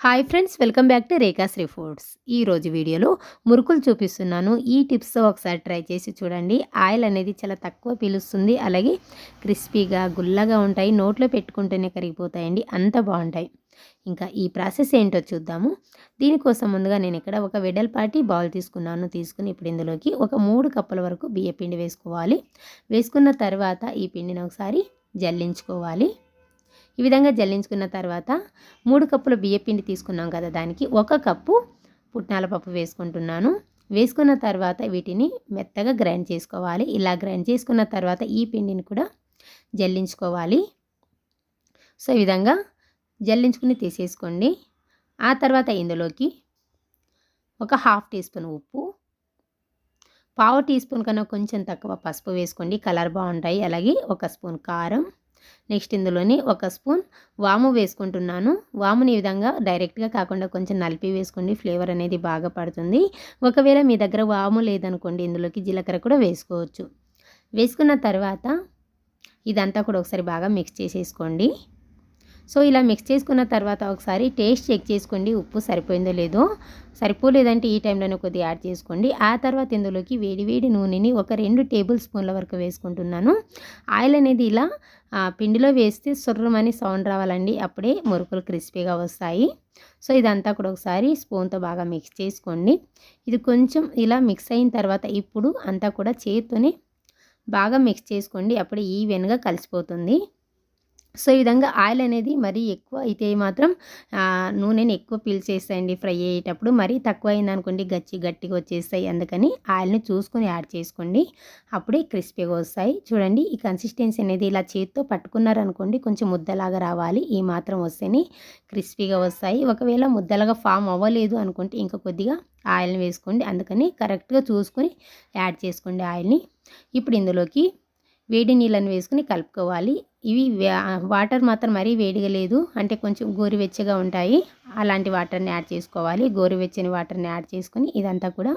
Hi friends welcome back to Rekhashri foods ఈరోజు వీడియోలో మురుకులు చూపిస్తున్నాను. ఈ టిప్స్ ఒకసారి ట్రై చేసి చూడండి. ఆయిల్ అనేది చాలా తక్కువ పీలుస్తుంది. అలాగే క్రిస్పీగా గుల్లగా ఉంటాయి. నోట్లో పెట్టుకుంటేనే కరిగిపోతాయండి. అంత బాగుంటాయి. ఇంకా ఈ ప్రాసెస్ ఏంటో చూద్దాము. దీనికోసం ముందుగా నేను ఇక్కడ ఒక వెడల్పాటి బౌల్ తీసుకున్నాను. తీసుకుని ఇప్పుడు ఇందులోకి ఒక మూడు కప్పుల వరకు బియ్య పిండి వేసుకోవాలి. వేసుకున్న తర్వాత ఈ పిండిని ఒకసారి జల్లించుకోవాలి. ఈ విధంగా జల్లించుకున్న తర్వాత మూడు కప్పుల బియ్యపిండి తీసుకున్నాం కదా దానికి. ఒక కప్పు పుట్నాల పప్పు వేసుకుంటున్నాను. వేసుకున్న తర్వాత వీటిని మెత్తగా గ్రైండ్ చేసుకోవాలి. ఇలా గ్రైండ్ చేసుకున్న తర్వాత ఈ పిండిని కూడా జల్లించుకోవాలి. సో ఈ విధంగా జల్లించుకుని తీసేసుకోండి. ఆ తర్వాత ఇందులోకి ఒక హాఫ్ టీ స్పూన్ ఉప్పు పావు టీ స్పూన్ కన్నా కొంచెం తక్కువ పసుపు వేసుకోండి. కలర్ బాగుంటాయి. అలాగే ఒక స్పూన్ కారం నెక్స్ట్ ఇందులోని ఒక స్పూన్ వాము వేసుకుంటున్నాను. వాముని ఈ విధంగా డైరెక్ట్గా కాకుండా కొంచెం నలిపి వేసుకోండి. ఫ్లేవర్ అనేది బాగా పడుతుంది. ఒకవేళ మీ దగ్గర వాము లేదనుకోండి ఇందులోకి జీలకర్ర కూడా వేసుకోవచ్చు. వేసుకున్న తర్వాత ఇదంతా కూడా ఒకసారి బాగా మిక్స్ చేసేసుకోండి. సో ఇలా మిక్స్ చేసుకున్న తర్వాత ఒకసారి టేస్ట్ చెక్ చేసుకోండి ఉప్పు సరిపోయిందో లేదో. సరిపోలేదంటే ఈ టైంలోనే కొద్దిగా యాడ్ చేసుకోండి. ఆ తర్వాత ఇందులోకి వేడి వేడి నూనెని ఒక రెండు టేబుల్ స్పూన్ల వరకు వేసుకుంటున్నాను. ఆయిల్ అనేది ఇలా పిండిలో వేస్తే సుర్రమని సౌండ్ రావాలండి. అప్పుడే మురుకులు క్రిస్పీగా వస్తాయి. సో ఇదంతా కూడా ఒకసారి స్పూన్తో బాగా మిక్స్ చేసుకోండి. ఇది కొంచెం ఇలా మిక్స్ అయిన తర్వాత ఇప్పుడు అంతా కూడా చేతితోనే బాగా మిక్స్ చేసుకోండి. అప్పుడు ఈవెన్గా కలిసిపోతుంది. సో ఈ విధంగా ఆయిల్ అనేది మరీ ఎక్కువ అయితే మాత్రం నూనెని ఎక్కువ పీల్చేసేయండి ఫ్రై అయ్యేటప్పుడు. మరీ తక్కువ అయిందనుకోండి గచ్చి గట్టిగా వచ్చేస్తాయి. అందుకని ఆయిల్ని చూసుకొని యాడ్ చేసుకోండి. అప్పుడే క్రిస్పీగా వస్తాయి. చూడండి ఈ కన్సిస్టెన్సీ అనేది ఇలా చేతితో పట్టుకున్నారనుకోండి కొంచెం ముద్దలాగా రావాలి. ఈ మాత్రం వస్తేనే క్రిస్పీగా వస్తాయి. ఒకవేళ ముద్దలాగా ఫామ్ అవ్వలేదు అనుకుంటే ఇంకా కొద్దిగా ఆయిల్ని వేసుకోండి. అందుకని కరెక్ట్గా చూసుకొని యాడ్ చేసుకోండి ఆయిల్ని. ఇప్పుడు ఇందులోకి వేడి నీళ్ళని వేసుకుని కలుపుకోవాలి. ఇవి వాటర్ మాత్రం మరీ వేడిగా లేదు. అంటే కొంచెం గోరువెచ్చగా ఉంటాయి. అలాంటి వాటర్ని యాడ్ చేసుకోవాలి. గోరువెచ్చని వాటర్ని యాడ్ చేసుకొని ఇదంతా కూడా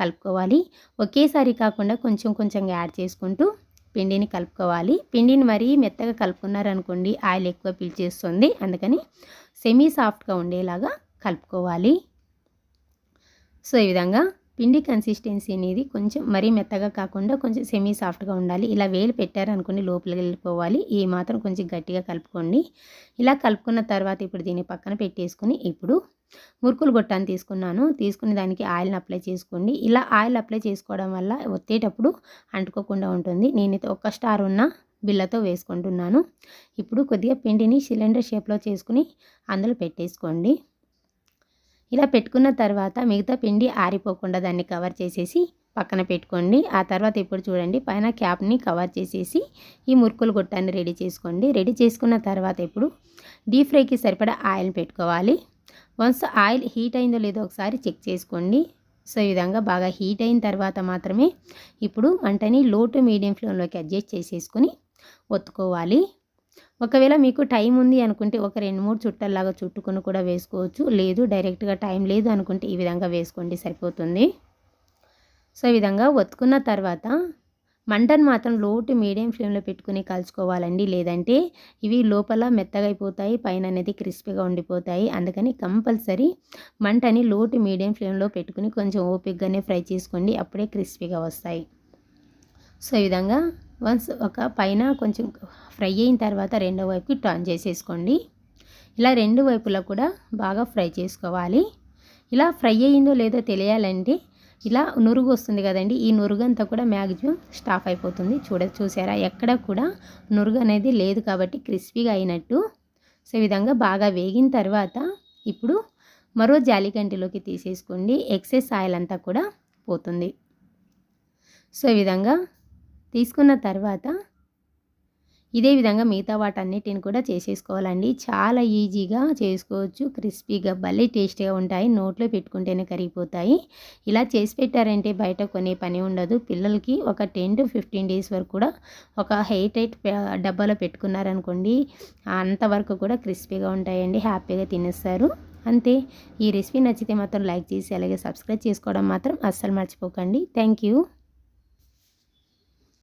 కలుపుకోవాలి. ఒకేసారి కాకుండా కొంచెం కొంచెంగా యాడ్ చేసుకుంటూ పిండిని కలుపుకోవాలి. పిండిని మరీ మెత్తగా కలుపుకున్నారనుకోండి ఆయిల్ ఎక్కువ పిలిచేస్తుంది అందుకని సెమీ సాఫ్ట్గా ఉండేలాగా కలుపుకోవాలి. సో ఈ విధంగా పిండి కన్సిస్టెన్సీ అనేది కొంచెం మరీ మెత్తగా కాకుండా కొంచెం సెమీ సాఫ్ట్గా ఉండాలి. ఇలా వేలు పెట్టారనుకోండి లోపలికి వెళ్ళిపోవాలి. ఈ మాత్రం కొంచెం గట్టిగా కలుపుకోండి. ఇలా కలుపుకున్న తర్వాత ఇప్పుడు దీన్ని పక్కన పెట్టేసుకుని ఇప్పుడు మురుకులు గొట్టాన్ని తీసుకున్నాను. తీసుకుని దానికి ఆయిల్ని అప్లై చేసుకోండి. ఇలా ఆయిల్ అప్లై చేసుకోవడం వల్ల ఒత్తేటప్పుడు అంటుకోకుండా ఉంటుంది. నేనైతే ఒక్క స్టార్ ఉన్న బిల్లతో వేసుకుంటున్నాను. ఇప్పుడు కొద్దిగా పిండిని సిలిండర్ షేప్లో చేసుకుని అందులో పెట్టేసుకోండి. ఇలా పెట్టుకున్న తర్వాత మిగతా పిండి ఆరిపోకుండా దాన్ని కవర్ చేసేసి పక్కన పెట్టుకోండి. ఆ తర్వాత ఇప్పుడు చూడండి పైన క్యాప్ని కవర్ చేసేసి ఈ మురుకులు గొట్టాన్ని రెడీ చేసుకోండి. రెడీ చేసుకున్న తర్వాత ఇప్పుడు డీప్ ఫ్రైకి సరిపడా ఆయిల్ పెట్టుకోవాలి. వన్స్ ఆయిల్ హీట్ అయిందో లేదో ఒకసారి చెక్ చేసుకోండి. సో ఈ విధంగా బాగా హీట్ అయిన తర్వాత మాత్రమే ఇప్పుడు మంటని లో టు మీడియం ఫ్లేమ్లోకి అడ్జస్ట్ చేసేసుకొని ఒత్తుకోవాలి. ఒకవేళ మీకు టైం ఉంది అనుకుంటే ఒక రెండు మూడు చుట్టల్లాగా చుట్టుకొని కూడా వేసుకోవచ్చు. లేదు డైరెక్ట్గా టైం లేదు అనుకుంటే ఈ విధంగా వేసుకోండి సరిపోతుంది. సో ఈ విధంగా ఒత్తుకున్న తర్వాత మంటను మాత్రం లో టు మీడియం ఫ్లేమ్లో పెట్టుకుని కలుసుకోవాలండి లేదంటే ఇవి లోపల మెత్తగా అయిపోతాయి పైన అనేది క్రిస్పీగా ఉండిపోతాయి. అందుకని కంపల్సరీ మంటని లో టు మీడియం ఫ్లేమ్లో పెట్టుకుని కొంచెం ఓపిక్గానే ఫ్రై చేసుకోండి అప్పుడే క్రిస్పీగా వస్తాయి. సో ఈ విధంగా వన్స్ ఒక పైన కొంచెం ఫ్రై అయిన తర్వాత రెండో వైపుకి టర్న్ చేసేసుకోండి. ఇలా రెండు వైపులా కూడా బాగా ఫ్రై చేసుకోవాలి. ఇలా ఫ్రై అయ్యిందో లేదో తెలియాలంటే ఇలా నురుగు వస్తుంది కదండి ఈ నురుగు అంతా కూడా మ్యాక్సిమం స్టాఫ్ అయిపోతుంది. చూడ చూసారా? ఎక్కడ కూడా నురుగు అనేది లేదు కాబట్టి క్రిస్పీగా అయినట్టు. సో ఈ విధంగా బాగా వేగిన తర్వాత ఇప్పుడు మరో జాలికంటిలోకి తీసేసుకోండి. ఎక్సెస్ ఆయిల్ అంతా కూడా పోతుంది. సో ఈ విధంగా తీసుకున్న తర్వాత ఇదే విధంగా మిగతా వాటన్నిటిని కూడా చేసేసుకోవాలండి. చాలా ఈజీగా చేసుకోవచ్చు. క్రిస్పీగా భలే టేస్టీగా ఉంటాయి. నోట్లో పెట్టుకుంటేనే కరిగిపోతాయి. ఇలా చేసి పెట్టారంటే బయట కొనే పని ఉండదు. పిల్లలకి ఒక టెన్ టు ఫిఫ్టీన్ డేస్ వరకు కూడా ఒక హెయిట్ టైట్ డబ్బాలో పెట్టుకున్నారనుకోండి అంతవరకు కూడా క్రిస్పీగా ఉంటాయండి. హ్యాపీగా తినేస్తారు. అంతే. ఈ రెసిపీ నచ్చితే మాత్రం లైక్ చేసి అలాగే సబ్స్క్రైబ్ చేసుకోవడం మాత్రం అస్సలు మర్చిపోకండి. Thank you.